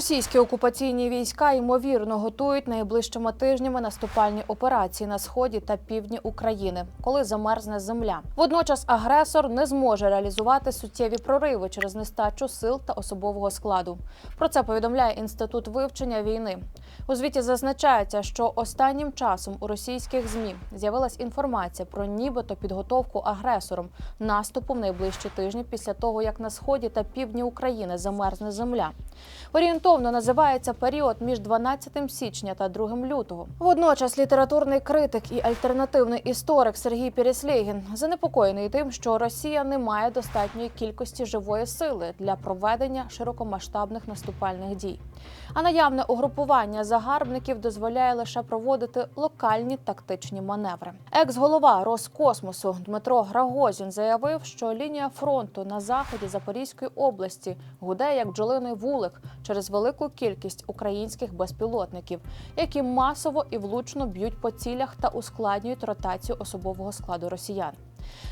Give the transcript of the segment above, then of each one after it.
Російські окупаційні війська ймовірно готують найближчими тижнями наступальні операції на сході та півдні України, коли замерзне земля. Водночас агресор не зможе реалізувати суттєві прориви через нестачу сил та особового складу. Про це повідомляє інститут вивчення війни. У звіті зазначається, що останнім часом у російських змі з'явилась інформація про нібито підготовку агресором наступу в найближчі тижні після того, як на сході та півдні України замерзне земля. Орієнтовно називається період між 12 січня та 2 лютого. Водночас літературний критик і альтернативний історик Сергій Переслєгін занепокоєний тим, що Росія не має достатньої кількості живої сили для проведення широкомасштабних наступальних дій. А наявне угрупування загарбників дозволяє лише проводити локальні тактичні маневри. Екс-голова Роскосмосу Дмитро Грагозін заявив, що лінія фронту на заході Запорізької області гуде як бджолиний вулик через велику кількість українських безпілотників, які масово і влучно б'ють по цілях та ускладнюють ротацію особового складу росіян.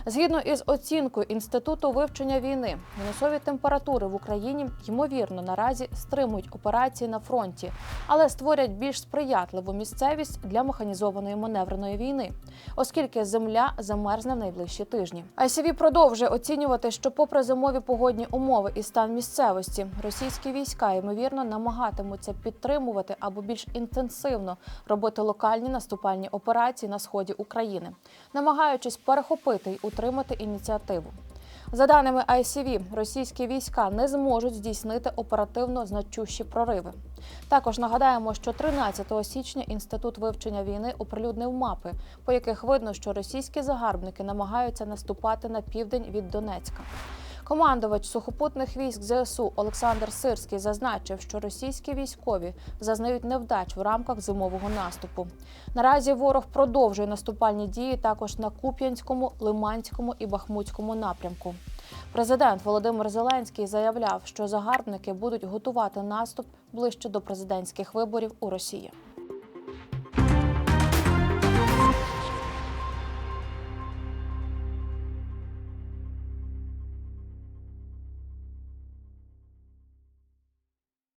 Згідно із оцінкою інституту вивчення війни, мінусові температури в Україні ймовірно наразі стримують операції на фронті, але створять більш сприятливу місцевість для механізованої маневреної війни, оскільки земля замерзне в найближчі тижні. ICV продовжує оцінювати, що, попри зимові погодні умови і стан місцевості, російські війська ймовірно намагатимуться підтримувати або більш інтенсивно робити локальні наступальні операції на сході України, намагаючись перехопити й утримати ініціативу. За даними ICV, російські війська не зможуть здійснити оперативно значущі прориви. Також нагадаємо, що 13 січня інститут вивчення війни оприлюднив мапи, по яких видно, що російські загарбники намагаються наступати на південь від Донецька. Командувач сухопутних військ ЗСУ Олександр Сирський зазначив, що російські військові зазнають невдач в рамках зимового наступу. Наразі ворог продовжує наступальні дії також на Куп'янському, Лиманському і Бахмутському напрямку. Президент Володимир Зеленський заявляв, що загарбники будуть готувати наступ ближче до президентських виборів у Росії.